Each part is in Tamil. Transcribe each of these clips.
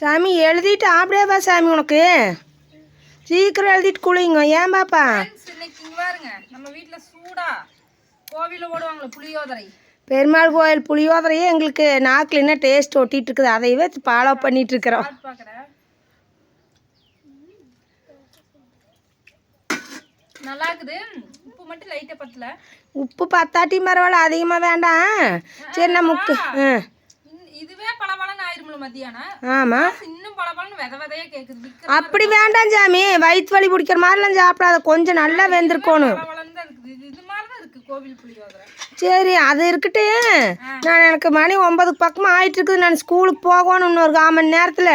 சாமி எழுதிட்டு ஆப்பிடேவா சாமி உனக்கு. சீக்கிரம் எழுதிட்டு குளிங்க. ஏன் பாப்பா? நம்ம சூடா ஓடுவாங்களே புளியோதரை. பெருமாள் கோயில் புளியோதரையே எங்களுக்கு நாக்கில் என்ன டேஸ்ட் ஒட்டிட்டு இருக்குது அதையவே ஃபாலோ பண்ணிட்டு இருக்கிறோம் நல்லா இருக்குது. உப்பு மட்டும் லைட்டா பத்தல. உப்பு பத்தாட்டியும் பரவாயில்ல அதிகமாக வேண்டாம். சரி நான் முக்கு ஆ. விக்கிற அப்படி வேண்டாம் சாமி. வயிற்று வலி பிடிக்கிற மாதிரிலாம் சாப்பிடாத. கொஞ்சம் நல்லா வெந்திருக்கணும். சரி அது இருக்கட்டு நான் எனக்கு மணி ஒன்பதுக்கு பக்கமாக ஆயிட்டு இருக்குது நான் ஸ்கூலுக்கு போகணும் இன்னொரு கால் மணி நேரத்தில்.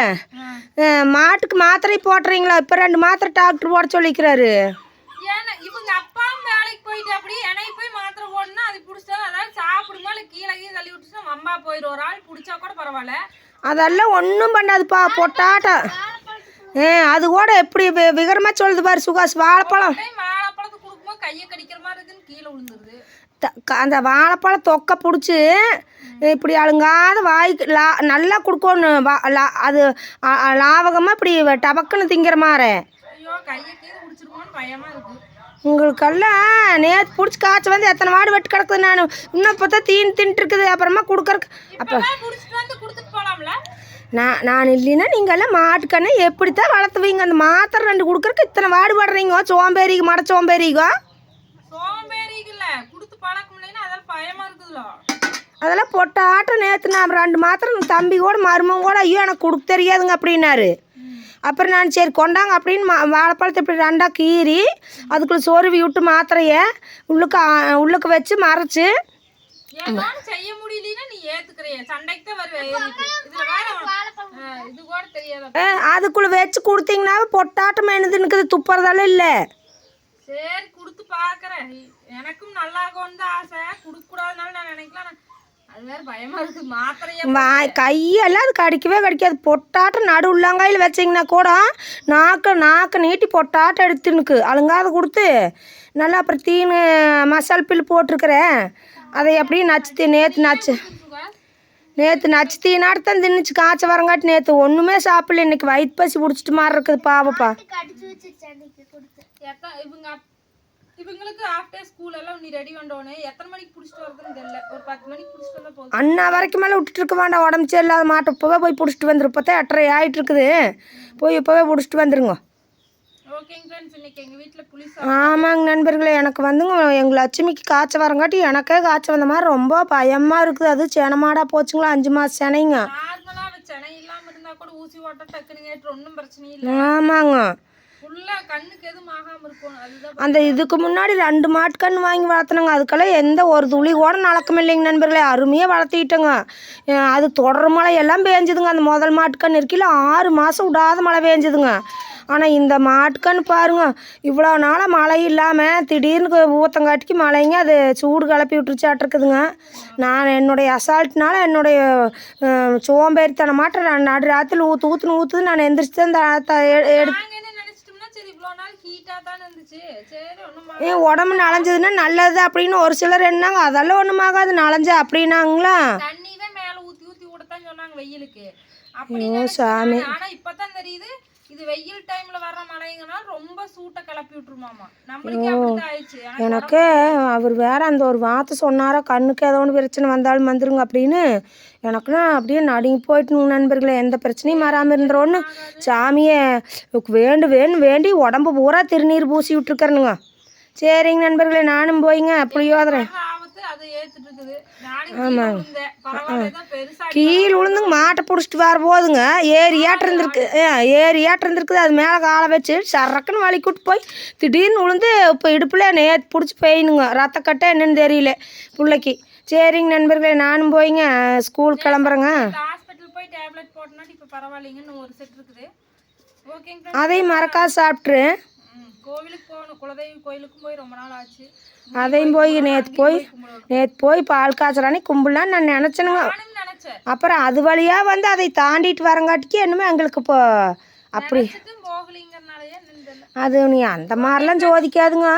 மாட்டுக்கு மாத்திரை போடுறீங்களா இப்போ ரெண்டு மாத்திரை டாக்டர் போட சொல்லிக்கிறாரு. போயிட்டு அப்படி எனக்கு போய் மாத்திரை போடணும்னா அது பிடிச்சா அதாவது சாப்பிடுமா இல்லை கீழே கீழே தள்ளி விட்டுச்சுன்னா வம்பா போயிடும் ஒரு ஆள் பிடிச்சா கூட பரவாயில்ல. அதெல்லாம் ஒன்றும் பண்ணாதுப்பா பொட்டாட்டம் ஏ அது கூட எப்படி வி- விகரமா சொல்லுது பாரு சுகாஷ் வாழைப்பழம். அந்த வாழைப்பழம் தொக்க பிடிச்சி இப்படி அழுங்காத வாய்க்கு லா நல்லா கொடுக்கணும் வா லா அது லாவகமாக இப்படி டபக்குன்னு திங்கிற மாதிரி. உங்களுக்கெல்லாம் நேற்று பிடிச்சி காய்ச்சல் வந்து எத்தனை வாடு வெட்டு கிடக்குது நான். இன்னும் இப்போ தான் தீன் தின்ட்டு இருக்குது அப்புறமா கொடுக்கறக்கு அப்போ போலாம்ல? நான் நான் இல்லைன்னா நீங்கள்லாம் மாட்டுக்கண்ணே எப்படி தான் வளர்த்துவீங்க? அந்த மாத்திரை ரெண்டு கொடுக்கறக்கு இத்தனை வாடுபடுறீங்க? சோம்பேறிக்கு மட சோம்பேறிக்கோ? சோம்பேறிக்கு இல்ல கொடுத்து பழக்க முடியலன்னா அதெல்லாம் பயமா இருக்குதுல. அதெல்லாம் பொட்ட ஆட்டம் நேற்று நான் ரெண்டு மாத்திரை தம்பி கூட மருமங்க கூட ஐயோ எனக்கு கொடுக்க தெரியாதுங்க அப்படின்னாரு. அப்புறம் நான் சரி கொண்டாங்க அப்படின்னு மா வாழைப்பழத்தை இப்படி ரெண்டாக கீறி அதுக்குள்ளே சொருவி விட்டு மாத்திரையை உள்ளுக்கு உள்ளுக்கு வச்சு மறைச்சு ஏதாவது செய்ய முடியலன்னா நீ ஏத்துக்கிறிய. சண்டைக்கு தான் வருவே ஏறிட்டு. இதுல வேற ஆ, இது கூட தெரியாத? அதுக்குள்ளே வச்சு கொடுத்தீங்கன்னா பொட்டாட்டம் என்னது இருக்குது துப்புறதெல்லாம் இல்லை. சரி கொடுத்து பாக்குறேன். எனக்கும் நல்லா தான் ஆசை. கொடுக்க கூடாதுனால நான் நினைக்கலாம். ஆனா, அது வேற பயமா இருக்கு. மாத்திரைய வா கையெல்லாம் அது கடிக்கவே கடிக்காது. பொட்டாட்டம் நடு உள்ளங்காயில் வச்சிங்கன்னா கூட நாக்கு நாக்கு நீட்டி பொட்டாட்டம் எடுத்துனுக்கு அழுங்காத கொடுத்து. நல்லா அப்புறம் தீனு மசால் பில் போட்டிருக்கிறேன். அதை அப்படியே நச்சு தீ நேற்று நச்சு. நேற்று நச்சு தீனாட்டு தான் தின்னுச்சு. காய்ச்ச வரங்காட்டி நேற்று ஒன்றுமே சாப்பிடல. இன்னைக்கு வயிற்று பசி பிடிச்சிட்டு மாதிரி இருக்குது பாவப்பா. எத்த இவங்க அப்- இவங்களுக்கு ஆஃப்டர் ஸ்கூல் எல்லாம் நீ ரெடி பண்ணோன்னு எத்தனை மணிக்கு பிடிச்சிட்டு வரதுன்னு தெரியல. ஒரு பத்து மணிக்கு பிடிச்சிட்டு வந்தா போதும். அண்ணா வரைக்கும் மேலே விட்டுட்டு இருக்க வேண்டாம். உடம்பு சரியில்லாத மாட்டை இப்போவே போய் பிடிச்சிட்டு வந்துரு. எட்டரை ஆகிட்டு இருக்குது. போய் இப்போவே பிடிச்சிட்டு வந்துருங்க. ஆமாங்க நண்பர்களே எனக்கு வந்துங்க எங்கள் லட்சுமிக்கு காய்ச்சல் வரங்காட்டி எனக்கே காய்ச்சல் வந்த மாதிரி ரொம்ப பயமாக இருக்குது. அது செனமாடா போச்சுங்களா அஞ்சு மாதம் செனைங்க. ஆமாங்க. அந்த இதுக்கு முன்னாடி ரெண்டு மாட்டுக்கன்று வாங்கி வளர்த்துனங்க. அதுக்கெல்லாம் எந்த ஒரு துளி கூட நடக்கம் இல்லைங்க நண்பர்களே. அருமையாக வளர்த்திட்டோங்க. அது தொடர் மழை எல்லாம் பேஞ்சுதுங்க. அந்த முதல் மாட்டுக்கன்று இருக்கையில் ஆறு மாதம் விடாத மழை பேஞ்சுதுங்க. ஆனால் இந்த மாட்டுக்கன்று பாருங்க. இவ்வளோ நாளாக மழை இல்லாமல் திடீர்னு ஊத்தங்காட்டிக்கு மழைங்க. அது சூடு கிளப்பி விட்டுருச்சாட்டிருக்குதுங்க. நான் என்னுடைய அசால்ட்னால என்னுடைய சோம்பேறித்தனமாட்ட நடு ராத்திரி ஊற்று ஊற்றுன்னு ஊற்றுது நான் எந்திரிச்சு தான் எடுத்து ஏன் உடம்பு நனைஞ்சதுன்னா நல்லது அப்படின்னு ஒரு சிலர் என்னங்க? அதெல்லாம் ஒன்றுமாகாது நனைஞ்ச அப்படின்னாங்களா? தண்ணிவே மேல ஊத்தி ஊத்தி விடத்தான் சொன்னாங்க வெயிலுக்கு. ஐயோ, இப்பதான் தெரியுது இது வெயில் டைம்ல வர்ற மழைங்கன்னா ரொம்ப சூட்டை கிளப்பி விட்டுருமாமா. நம்மளுக்கே அப்படிதான் ஆயிடுச்சு. எனக்கு அவர் வேற அந்த ஒரு வார்த்தை சொன்னாரா கண்ணுக்கு ஏதோ ஒன்று பிரச்சனை வந்தாலும் வந்துருங்க அப்படின்னு. எனக்குன்னா அப்படியே நடுங்கி போயிட்டுங்க நண்பர்களே எந்த பிரச்சனையும் வராமல் இருந்துரும்னு சாமியை வேண்டு வேண்டு வேண்டி உடம்பு பூரா திருநீர் பூசி விட்டுருக்கறனுங்க சரிங்க நண்பர்களே நானும் போய்ங்க புளியோதரேன் கீழே விழுந்துங்க மாட்டை பிடிச்சிட்டு வர போதுங்க. ஏரியாட்டு இருந்திருக்கு ஏரியாட்டு இருந்திருக்குது அது மேலே காலை வச்சு சரக்குன்னு வலி கூட்டு போய் திடீர்னு விழுந்து இப்போ இடுப்பில் நேற்று பிடிச்சி போயினுங்க. ரத்த கட்ட என்னன்னு தெரியல பிள்ளைக்கு. சரிங்க நண்பர்களே நானும் போய்ங்க. ஸ்கூல் கிளம்புறேங்க. அதையும் மறக்காத சாப்பிட்ரு ம், கோவிலுக்கு போகணும் குலதெய்வ கோயிலுக்கும் போய் ரொம்ப நாள் ஆச்சு. அதையும் போய் நேற்று போய் நேற்று போய் பால் காய்ச்சலானே கும்பலான்னு நான் நினச்சேனுங்க. நினைச்சேன். அப்புறம் அது வழியாக வந்து அதை தாண்டிட்டு வரங்காட்டிக்கு என்னமோ எங்களுக்கு இப்போ அப்படி போகலிங்கிறனாலயே அது நீ அந்த மாதிரிலாம் சோதிக்காதுங்க